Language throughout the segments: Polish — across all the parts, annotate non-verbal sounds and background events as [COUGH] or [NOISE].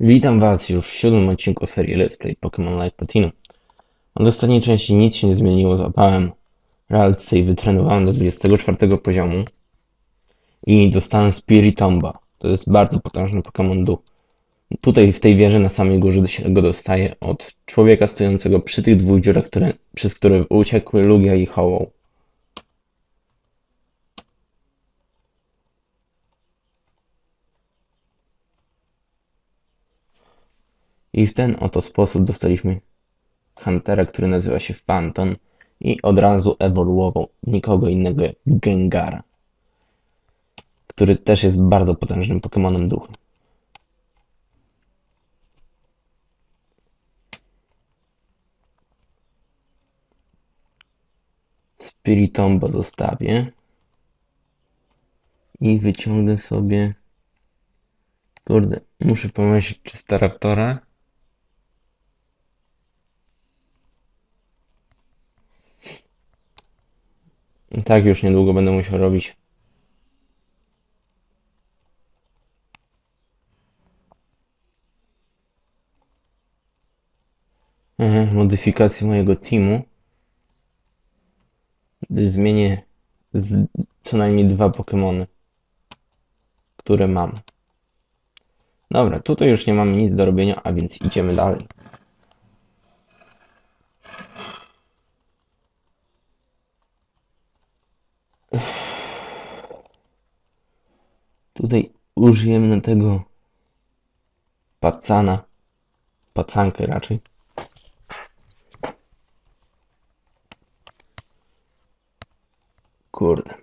Witam Was już w siódmym odcinku serii Let's Play Pokémon Live Platinum. Od ostatniej części nic się nie zmieniło, złapałem realce i wytrenowałem do 24 poziomu i dostałem Spiritomba. To jest bardzo potężny Pokémon duch. Tutaj w tej wieży na samej górze się go dostaje od człowieka stojącego przy tych dwóch dziurach, które, przez które uciekły Lugia i Hołą. I w ten oto sposób dostaliśmy Huntera, który nazywa się Phantom i od razu ewoluował nikogo innego jak Gengara, który też jest bardzo potężnym Pokemonem duchem. Spiritomba zostawię i wyciągnę sobie Kurde, muszę pomyśleć, czy Staraptora? I tak już niedługo będę musiał robić. Mhm, modyfikację mojego teamu. Zmienię co najmniej dwa Pokemony, które mam. Dobra, tutaj już nie mamy nic do robienia, a więc idziemy dalej. Tutaj użyjemy tego pacana, pacankę raczej. Kurde.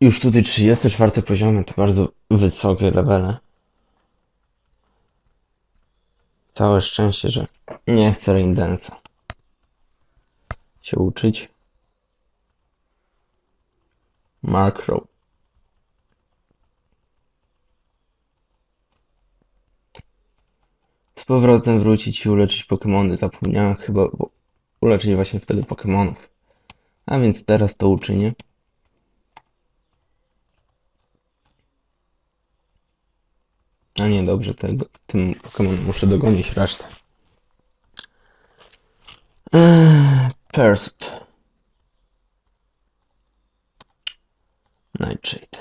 Już tutaj 34 poziomy to bardzo wysokie levele. Całe szczęście, że nie chcę Raindance'a się uczyć. Macro. Z powrotem wrócić i uleczyć Pokemony. Zapomniałem chyba uleczyć właśnie wtedy Pokemonów. A więc teraz to uczynię. A nie, dobrze, tego, tym Pokémon muszę dogonić resztę. Eee, Pursuit. Nightshade.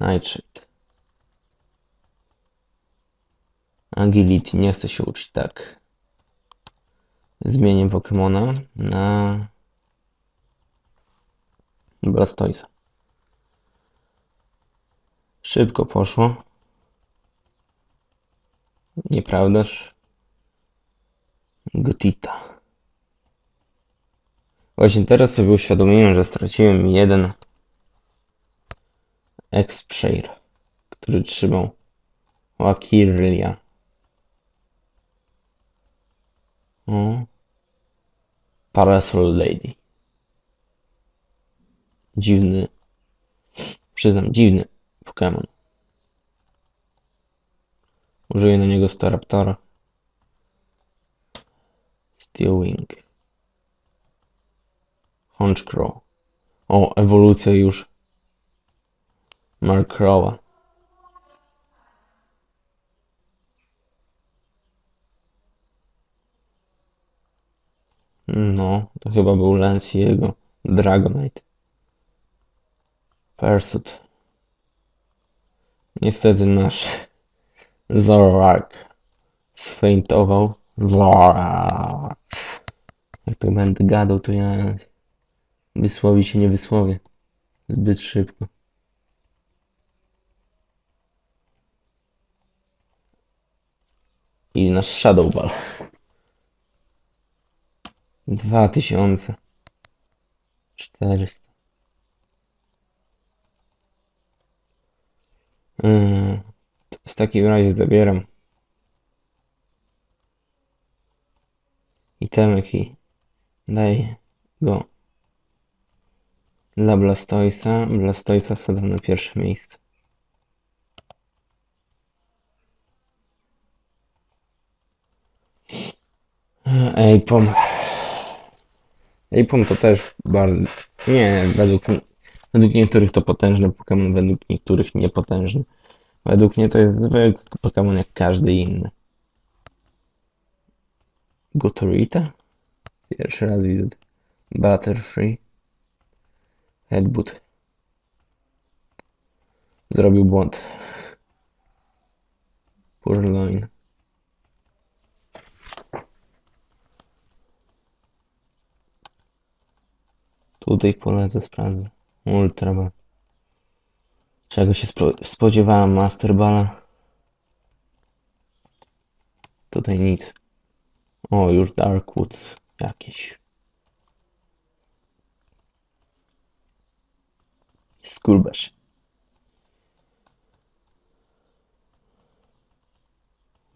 Nightshade. Agility, nie chcę się uczyć, tak. Zmienię Pokemona na Blastoisa. Szybko poszło. Nieprawdaż? Gotita. Właśnie teraz sobie uświadomiłem, że straciłem jeden X-Share, który trzymał Wakirlia. O. Parasol Lady. Dziwny. Przyznam, dziwny Pokémon. Użyję na niego Staraptora. Steelwing. Honchcrow. O, ewolucja już. Markrowa. No, to chyba był Lance jego Dragonite. Pursuit. Niestety nasz [LAUGHS] Zorak sfeintował. Zorak. Jak to będę gadał, to ja wysłowić się nie wysłowię. Zbyt szybko. I nasz Shadow Ball. Dwa tysiące. Czterysta. Mm, w takim razie zabieram itemek i daję go dla Blastoisa. Blastoisa wsadzam na pierwsze miejsce. Apom. Apom to też bardzo... Nie, według. Według niektórych to potężny Pokémon, według niektórych niepotężny. Według mnie to jest zwykły Pokémon jak każdy inny. Gotorita? Pierwszy raz widzę. Butterfree. Headbutt. Zrobił błąd. Purloin. Tutaj polecę, sprawdzę. Ultra Ball. Czego się spodziewałem Master Balla? Tutaj nic. O, już Darkwoods jakiś. Skulbesz.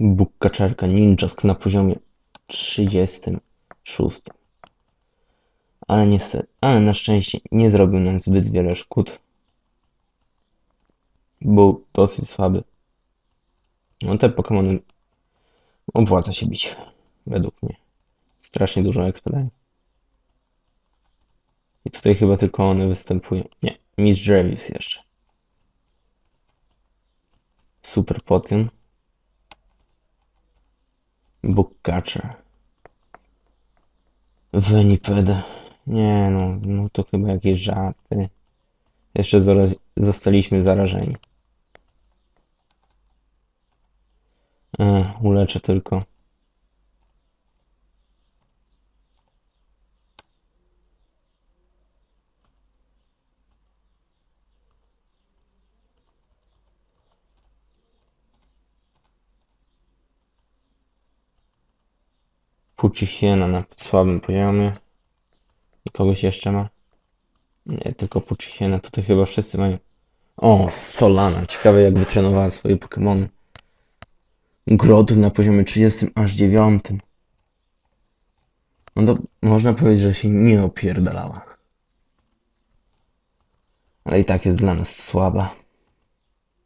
Bóg kaczerka Ninjask na poziomie 36. Ale niestety, ale na szczęście nie zrobił nam zbyt wiele szkód. Był dosyć słaby. No te Pokémony opłaca się bić, według mnie. Strasznie dużo XP. I tutaj chyba tylko one występują. Nie, Miss Drevis jeszcze. Super Potion. Bookcatcher. Venipede. Nie no, no to chyba jakieś żarty. Jeszcze zaraz zostaliśmy zarażeni. E, uleczę tylko. Pucichiena na słabym poziomie. Kogoś jeszcze ma? Nie, tylko Pucichiena. Tutaj chyba wszyscy mają. O, Solana. Ciekawe jak wytrenowała swoje Pokémony. Grot na poziomie 30 aż 9. No to można powiedzieć, że się nie opierdalała. Ale i tak jest dla nas słaba.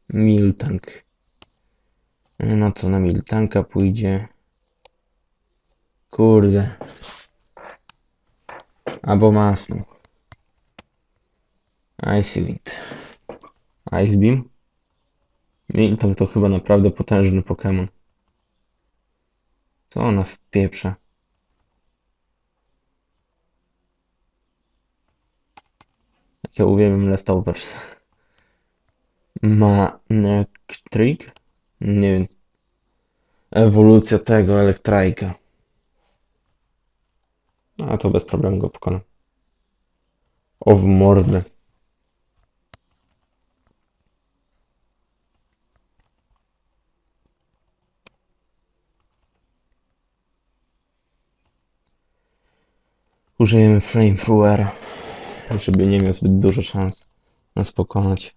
Miltank. No to na Miltanka pójdzie. Kurde. Albo masno. Icy Wind. Ice Beam. Milton to chyba naprawdę potężny Pokémon. Co ona wpieprza? Jak ja uwielbiam Leftovers. Manectric? Nie wiem. Ewolucja tego Elektrajka. A to bez problemu go pokonam. O w mordę. Użyjemy Flamethrowera, żeby nie miał zbyt dużo szans nas pokonać.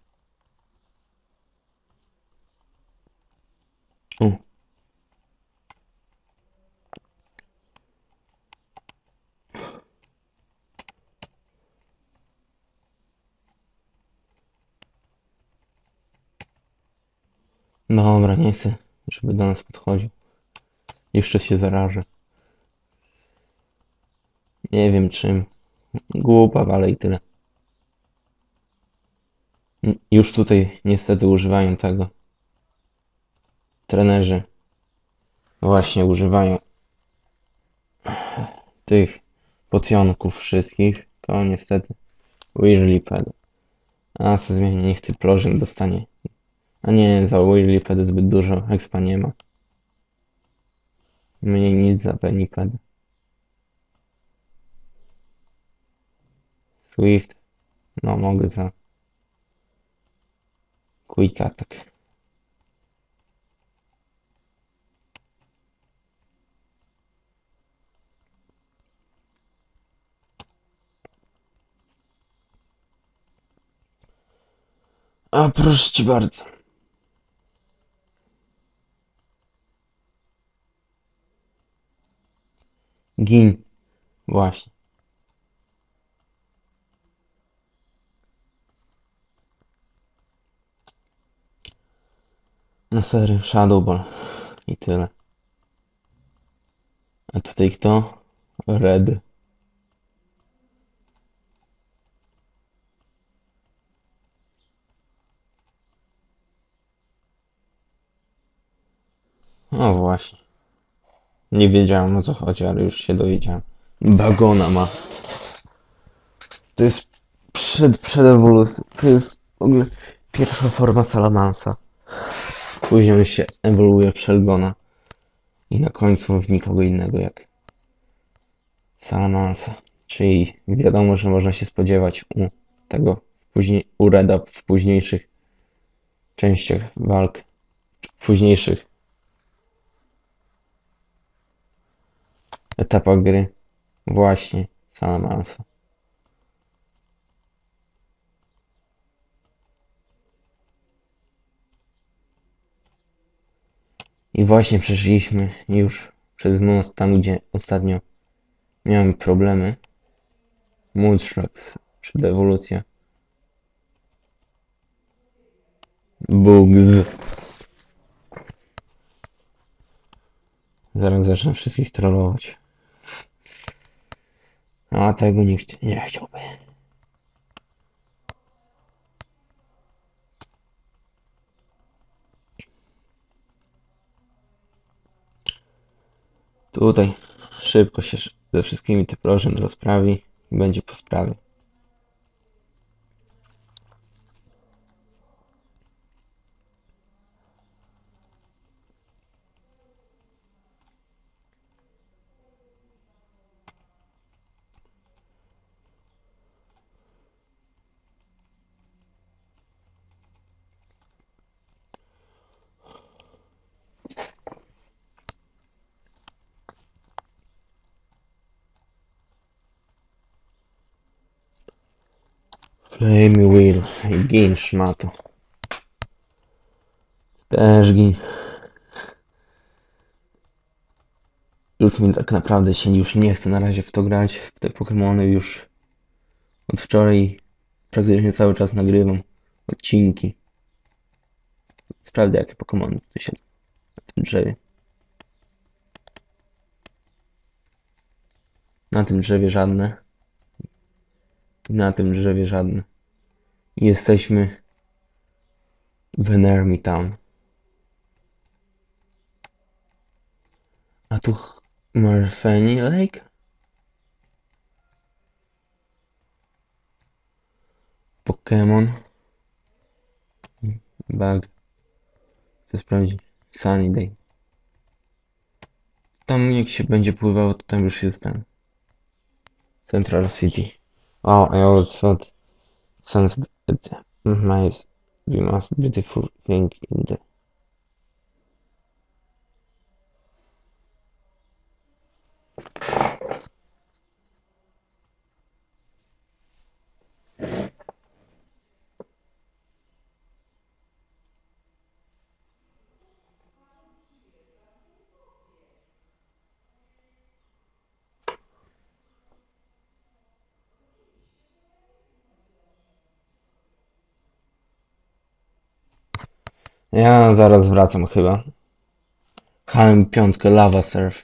Dobra, nie chcę, żeby do nas podchodził. Jeszcze się zarażę. Nie wiem czym. Głupa, ale i tyle. Już tutaj niestety używają tego. Trenerzy właśnie używają tych potionków wszystkich. To niestety Whirliped. A co zmieni, niech ty Plożyn dostanie. A nie, za Whirliped zbyt dużo expa nie ma. Mniej nic za Veniped. Swift. No, mogę za Quick Attack. A proszę cię bardzo. Gin. Właśnie. Na serio, Shadowball. I tyle. A tutaj kto? Red. No właśnie. Nie wiedziałem o co chodzi, ale już się dowiedziałem. Bagona ma. To jest przed, przed ewolucją. To jest w ogóle pierwsza forma Salamansa. Później on się ewoluuje w Shelgona. I na końcu w nikogo innego jak Salamansa. Czyli wiadomo, że można się spodziewać u tego później, u Reda w późniejszych częściach walk. W późniejszych etapach gry. Właśnie Salamansa. I właśnie przeszliśmy już przez most, tam gdzie ostatnio miałem problemy. Moonstrucks, przed ewolucja. Bugs. Zaraz zacznę wszystkich trollować. A tego nikt nie chciałby. Tutaj szybko się ze wszystkimi typrożem rozprawi i będzie po sprawie. Flame Wheel i gin szmato. Też gin. Już mi tak naprawdę się już nie chce na razie w to grać. W te Pokémony już od wczoraj praktycznie cały czas nagrywam odcinki. Sprawdzę jakie Pokémony tu siedzą na tym drzewie. Na tym drzewie żadne. Na tym drzewie żadne. Jesteśmy w Enermy Town. A tu Marfeni Lake? Pokémon. Bug. Chcę sprawdzić. Sunny Day. Tam jak się będzie pływało, to tam już jest ten. Central City. Oh, I always thought since it might be most beautiful thing in the Ja zaraz wracam chyba. HM5 Lava Surf.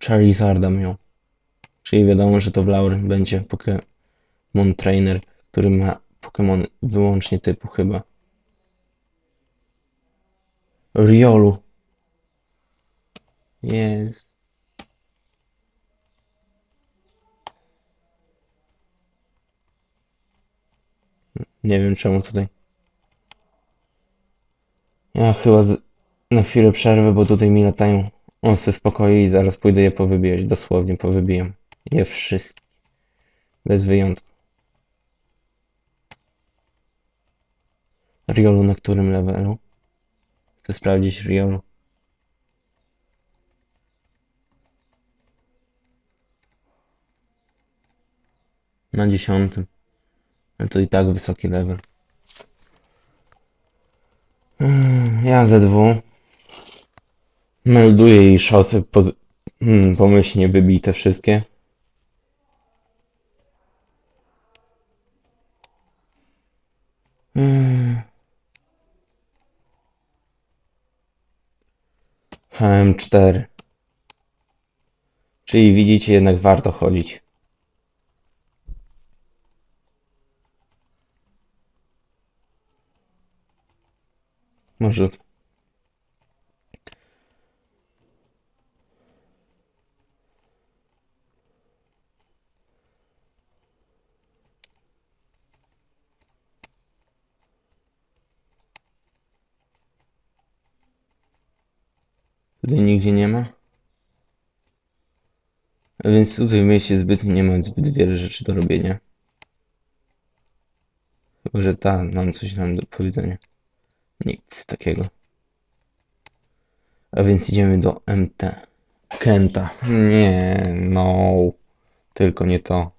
Charizarda miał. Czyli wiadomo, że to w Lauren będzie Pokémon Trainer, który ma Pokémon wyłącznie typu chyba. Riolu. Jest. Nie wiem czemu tutaj. Ja chyba z... na chwilę przerwę, bo tutaj mi latają osy w pokoju i zaraz pójdę je powybijać. Dosłownie powybijam. Je wszystkie. Bez wyjątku. Riolu na którym levelu? Chcę sprawdzić Riolu. Na dziesiątym. Ale to i tak wysoki level. Mm, Ja ZW. Melduję jej szosy hmm, pomyślnie wybite wszystkie. Mm. HM4. Czyli widzicie, jednak warto chodzić. Może. Tutaj nigdzie nie ma. Więc tutaj w mieście zbytnio nie ma zbyt wiele rzeczy do robienia. Chyba, że ta nam coś nam do powiedzenia. Nic takiego. A więc idziemy do MT. Kenta. Nie, no. Tylko nie to.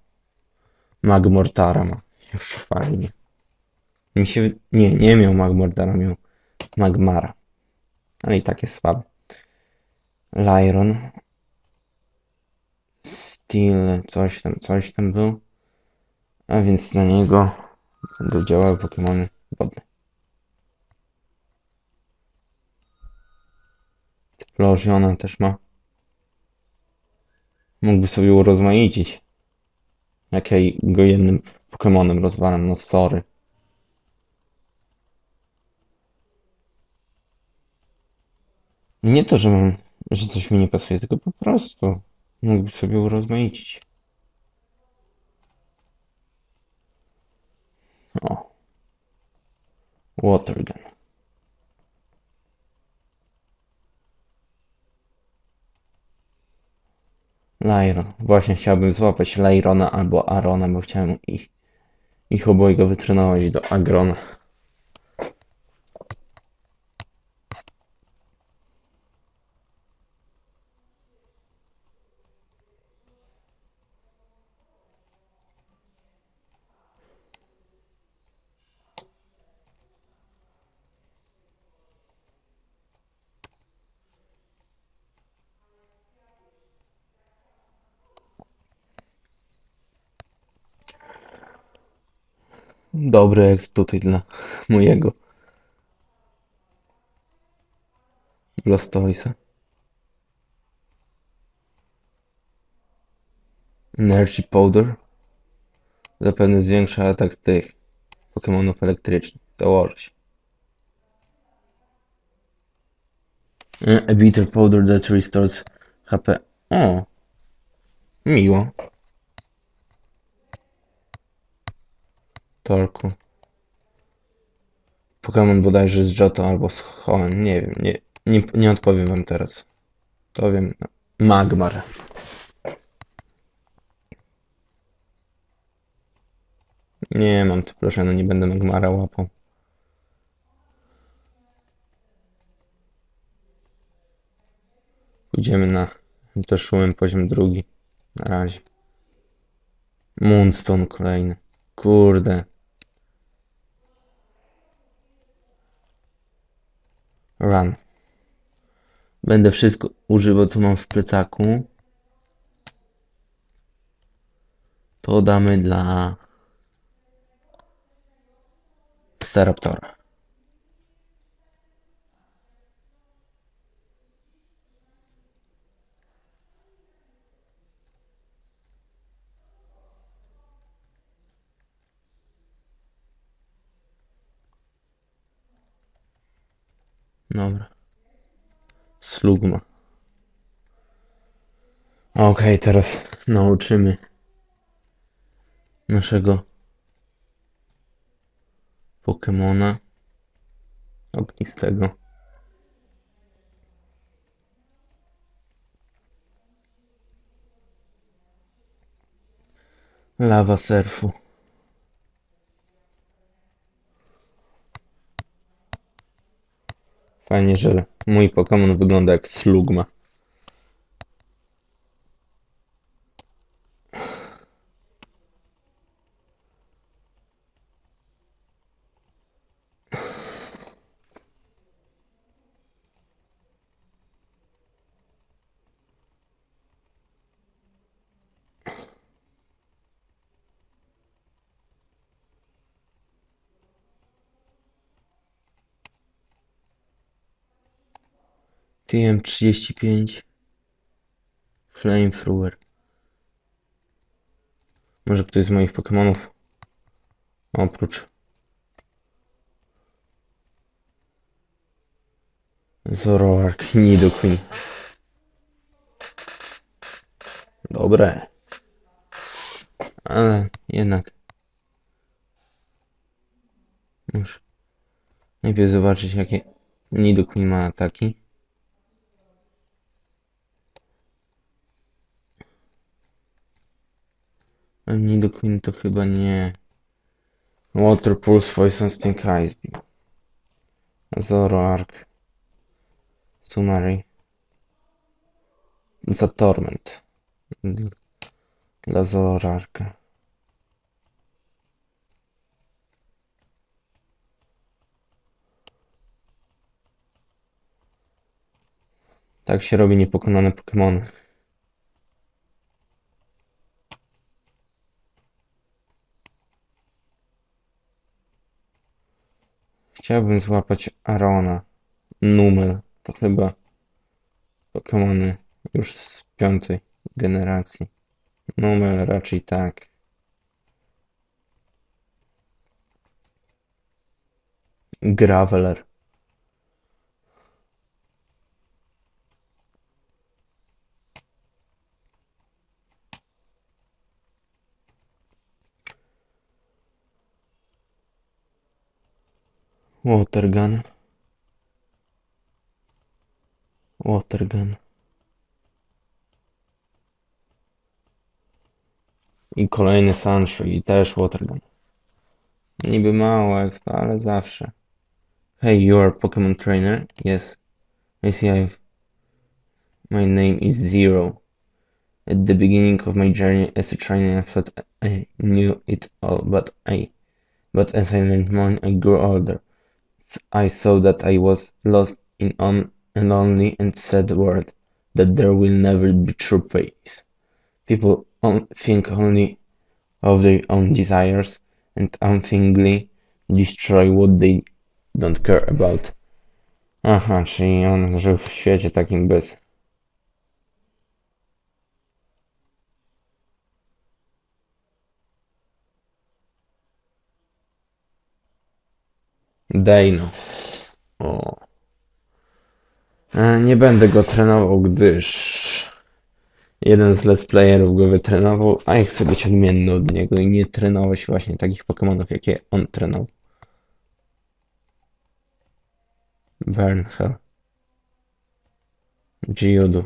Magmortara ma. Już fajnie. Mi się... Nie, nie miał Magmortara, miał Magmara. Ale i tak jest słaby. Lyron. Steel, coś tam, coś tam był. A więc na niego będą działały Pokémony wodne. Floriana też ma. Mógłby sobie urozmaicić. Jak ja go jednym Pokemonem rozwalam, no sorry. Nie to, że mam, że coś mi nie pasuje, tylko po prostu mógłby sobie urozmaicić. O. Watergun. Lyron. Właśnie chciałbym złapać Lyrona albo Arona, bo chciałem ich, ich obojga wytrenować do Agrona. Dobry exp tutaj dla mojego Blastoisa. Energy Powder. Zapewne zwiększa atak tych Pokemonów elektrycznych. E, A bitter powder that restores HP. O! Miło. Torku. Pokémon bodajże z Johto albo z Hoenn, nie wiem, nie, nie, nie odpowiem wam teraz. To wiem. Magmar. Nie mam tu proszę, no nie będę Magmara łapał. Pójdziemy na Teszułem poziom drugi. Na razie. Moonstone kolejny. Kurde. Run. Będę wszystko używał, co mam w plecaku. To damy dla Staraptora. Dobra. Slugma. Okej, teraz nauczymy naszego Pokemona ognistego. Lawa surfu. Fajnie, że mój Pokémon wygląda jak slugma. TM35 Flamethrower Może ktoś z moich Pokemonów oprócz Zoroark, Nidoqueen. Dobre. Ale jednak. Już. Najpierw zobaczyć jakie Nidoqueen ma ataki. A to chyba nie. Water Pulse, Poison Sting, Ice Beam. Zoroark. Sumari. Za Torment. Dl- Dla Zoroarka. Tak się robi niepokonane Pokémony. Chciałbym złapać Arona. Numel. To chyba Pokémony już z piątej generacji. Numel raczej tak. Graveler. Watergun. Watergun. I kolejny Sancho i też Watergun. Niby mało expa, ale zawsze. Hey, you are a Pokemon trainer? Yes. I see I've... My name is Zero. At the beginning of my journey as a trainer, I thought I knew it all, but I... But as I learned more, I grew older. I saw that I was lost in on a lonely and sad world, that there will never be true peace. People on, think only of their own desires and unthinkingly destroy what they don't care about. Aha, czyli on żył w świecie takim bez. Dejno. O. E, Nie będę go trenował, gdyż jeden z let's playerów go wytrenował, a ja chcę być odmienny od niego i nie trenować właśnie takich Pokemonów, jakie on trenował. Burnhell. Geodu.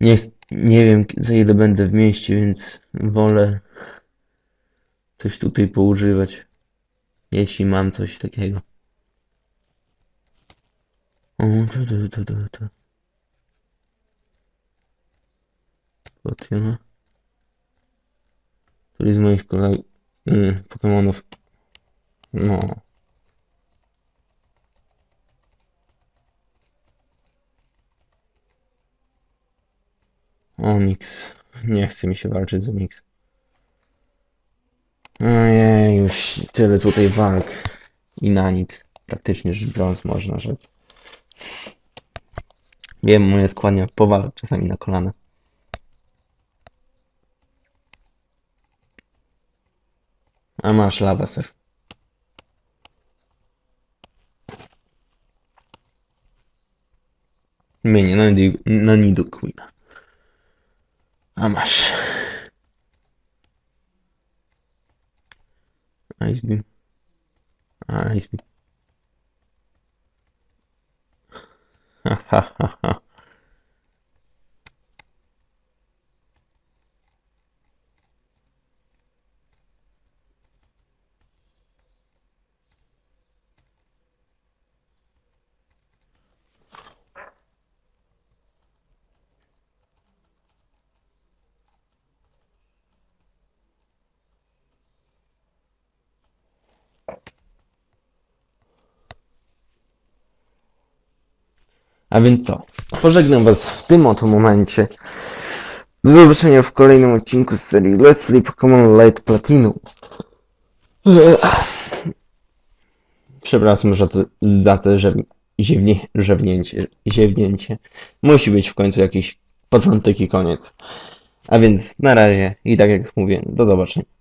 Nie, nie wiem za ile będę w mieście, więc wolę coś tutaj poużywać. Jeśli mam coś takiego. O, tu, tu, tu, tu, tu. Potiona. Który z moich kolei mm, Pokemonów. No. Onyx. Nie chce mi się walczyć z Onyx. Ojej, już tyle tutaj walk. I na nic. Praktycznie rzecz biorąc można rzec. Wiem, moje składnia powala czasami na kolana. A masz lawę, ser. Mienie na, Nidu- na Nidoqueena. A masz. Ice Beam. Ice Beam. Ha, ha, ha, ha. A więc co? Pożegnam Was w tym oto momencie. Do zobaczenia w kolejnym odcinku z serii Let's Play Pokémon Light Platinum. Przepraszam za to, za to że ziewnie, żewnięcie, ziewnięcie. Musi być w końcu jakiś początek i koniec. A więc na razie i tak jak mówię, do zobaczenia.